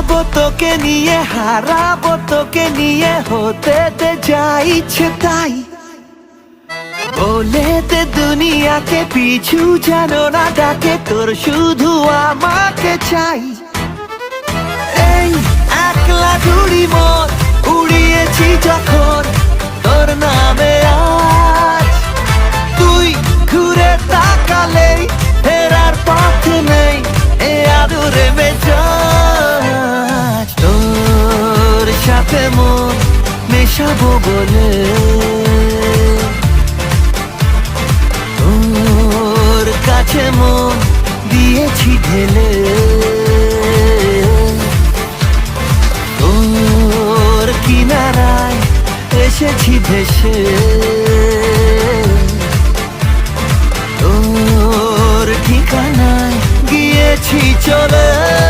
হারাবো তোকে নিয়ে, হারাবো তোকে নিয়ে, হতে দে যা ইচ্ছে তাই। বলে দে দুনিয়াকে, পিছু জানো না ডাকে, তোর শুধু আমাকে চাই। এই সাথে মন মেশাবো বলে। তোর কাছে মন দিয়েছি ঢেলে। তোর কিনারায় এসেছি ভেসে। তোর ঠিকানায় গিয়েছি চলে।